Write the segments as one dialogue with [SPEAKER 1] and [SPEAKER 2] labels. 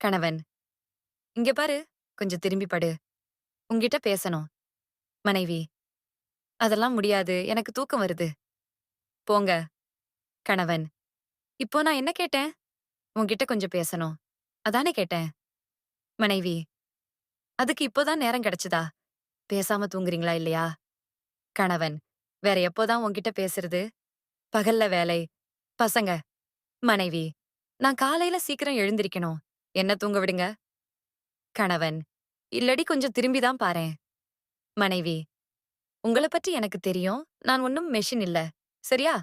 [SPEAKER 1] கணவன். இங்க பாரு கொஞ்சம் திரும்பி படு. உங்ககிட்ட பேசணும். மனைவி அதெல்லாம் முடியாது. எனக்கு தூக்கம் வருது. போங்க. கணவன் இப்போ நான் என்ன கேட்டேன்? உன்கிட்ட கொஞ்சம் பேசணும். அதானே கேட்டேன். மனைவி அதுக்கு இப்போதான் நேரம் கிடைச்சதா? பேசாம தூங்குறீங்களா இல்லையா? கணவன் வேற எப்போதான் உன்கிட்ட பேசுறது? பகல்ல வேலை. பசங்க மனைவி நான் காலையில சீக்கிரம் எழுந்திருக்கணும். என்ன தூங்க விடுங்க? கணவன். இல்லடி கொஞ்சம் திரும்பிதான் பாரேன் மனைவி. உங்களை பற்றி எனக்கு தெரியும். நான் ஒன்னும் மெஷின் இல்ல. சரியா?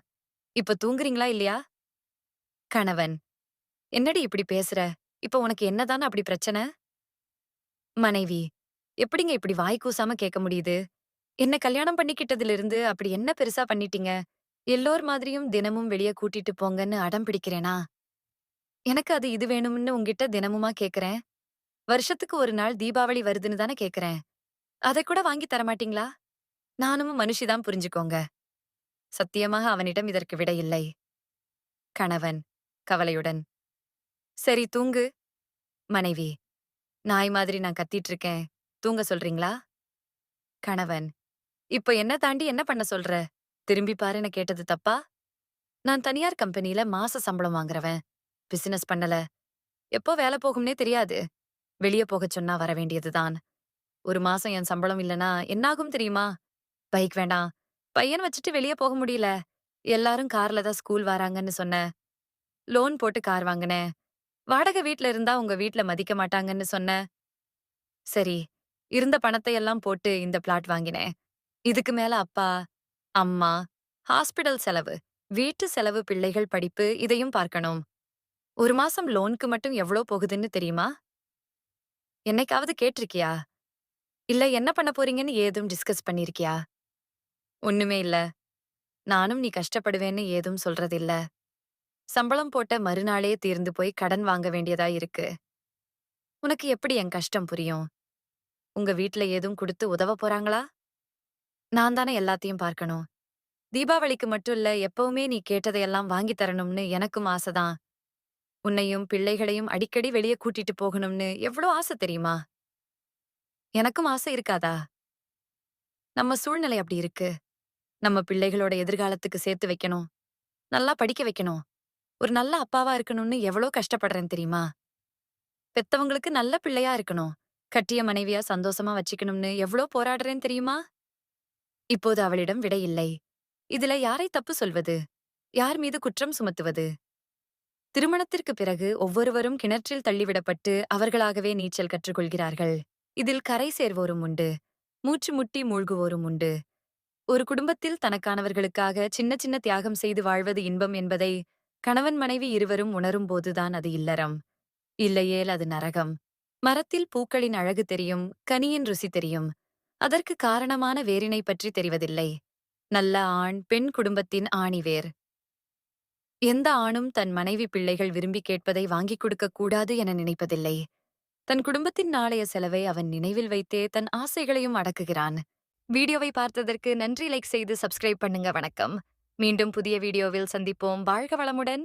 [SPEAKER 1] இப்ப தூங்குறீங்களா இல்லையா? கணவன். என்னடி இப்படி பேசுற? இப்ப உனக்கு என்னதானே அப்படி பிரச்சனை? மனைவி. எப்படிங்க இப்படி வாய் கூசாம கேட்க முடியுது? என்ன கல்யாணம் பண்ணிக்கிட்டதுல இருந்து அப்படி என்ன பெருசா பண்ணிட்டீங்க? எல்லோர் மாதிரியும் தினமும் வெளியே கூட்டிட்டு போங்கன்னு அடம் பிடிக்கிறேனா? எனக்கு அது இது வேணும்னு உங்ககிட்ட தினமுமா கேக்குறேன்? வருஷத்துக்கு ஒரு நாள் தீபாவளி வருதுன்னு தானே கேக்குறேன். அதை கூட வாங்கி தர மாட்டீங்களா? நானும் மனுஷிதான் புரிஞ்சுக்கோங்க. சத்தியமாக அவனிடம் இதற்கு விடை இல்லை. கணவன் கவலையுடன் சரி தூங்கு. மனைவி நாய் மாதிரி நான் கத்திட்டு இருக்கேன் தூங்க சொல்றீங்களா? கணவன் இப்ப என்ன தாண்டி என்ன பண்ண சொல்ற? திரும்பி பாருன்னு கேட்டது தப்பா? நான் தனியார் கம்பெனில மாச சம்பளம் வாங்குறவன். பிசினஸ் பண்ணல. எப்போ வேலை போகும்னே தெரியாது. வெளிய போகச் சொன்னா வர வேண்டியதுதான். ஒரு மாசம் என் சம்பளம் இல்லனா என்னாகும் தெரியுமா? பைக் வேண்டாம். பையன் வச்சுட்டு வெளிய போக முடியல. எல்லாரும் கார்ல தான் ஸ்கூல் வராங்கன்னு சொன்ன. லோன் போட்டு கார் வாங்கினேன். வாடகை வீட்ல இருந்தா உங்க வீட்ல மதிக்க மாட்டாங்கன்னு சொன்ன. சரி இருந்த பணத்தை எல்லாம் போட்டு இந்த பிளாட் வாங்கினேன். இதுக்கு மேல அப்பா அம்மா ஹாஸ்பிடல் செலவு வீட்டு செலவு பிள்ளைகள் படிப்பு இதையும் பார்க்கணும். ஒரு மாசம் லோனுக்கு மட்டும் எவ்வளோ போகுதுன்னு தெரியுமா? என்னைக்காவது கேட்டிருக்கியா? இல்ல என்ன பண்ண போறீங்கன்னு ஏதும் டிஸ்கஸ் பண்ணிருக்கியா? ஒண்ணுமே இல்ல. நானும் நீ கஷ்டப்படுவேன்னு ஏதும் சொல்றதில்ல. சம்பளம் போட்ட மறுநாளே தீர்ந்து போய் கடன் வாங்க வேண்டியதா இருக்கு. உனக்கு எப்படி என் கஷ்டம் புரியும்? உங்க வீட்ல ஏதும் கொடுத்து உதவ போறாங்களா? நான் தானே எல்லாத்தையும் பார்க்கணும். தீபாவளிக்கு மட்டும் இல்ல எப்பவுமே நீ கேட்டதையெல்லாம் வாங்கி தரணும்னு எனக்கும் ஆசைதான் உன்னையும் பிள்ளைகளையும் அடிக்கடி வெளியே கூட்டிட்டு போகணும்னு எவ்வளோ ஆசை தெரியுமா? எனக்கும் ஆசை இருக்காதா? நம்ம சூழ்நிலை அப்படி இருக்கு. நம்ம பிள்ளைகளோட எதிர்காலத்துக்கு சேர்த்து வைக்கணும். நல்லா படிக்க வைக்கணும். ஒரு நல்ல அப்பாவா இருக்கணும்னு எவ்வளோ கஷ்டப்படுறேன் தெரியுமா? பெத்தவங்களுக்கு நல்ல பிள்ளையா இருக்கணும். கட்டிய மனைவியா சந்தோஷமா வச்சுக்கணும்னு எவ்வளோ போராடுறேன் தெரியுமா? இப்போது அவளிடம் விடை இல்லை. இதுல யாரை தப்பு சொல்வது? யார் மீது குற்றம் சுமத்துவது? திருமணத்திற்கு பிறகு ஒவ்வொருவரும் கிணற்றில் தள்ளிவிடப்பட்டு அவர்களாகவே நீச்சல் கற்றுக்கொள்கிறார்கள். இதில் கரை சேர்வோரும் உண்டு மூச்சு முட்டி மூழ்குவோரும் உண்டு. ஒரு குடும்பத்தில் தனக்கானவர்களுக்காக சின்ன சின்ன தியாகம் செய்து வாழ்வது இன்பம் என்பதை கணவன் மனைவி இருவரும் உணரும் போதுதான் அது இல்லறம். இல்லையேல் அது நரகம். மரத்தில் பூக்களின் அழகு தெரியும் கனியின் ருசி தெரியும். அதற்கு காரணமான வேரினை பற்றி தெரிவதில்லை. நல்ல ஆண் பெண் குடும்பத்தின் ஆணிவேர். எந்த ஆணும் தன் மனைவி பிள்ளைகள் விரும்பி கேட்பதை வாங்கிக் கொடுக்கக் கூடாது என நினைப்பதில்லை. தன் குடும்பத்தின் நாளைய செலவை அவன் நினைவில் வைத்தே தன் ஆசைகளையும் அடக்குகிறான். வீடியோவை பார்த்ததற்கு நன்றி லைக் செய்து சப்ஸ்கிரைப் பண்ணுங்க வணக்கம். மீண்டும் புதிய வீடியோவில் சந்திப்போம். வாழ்க வளமுடன்.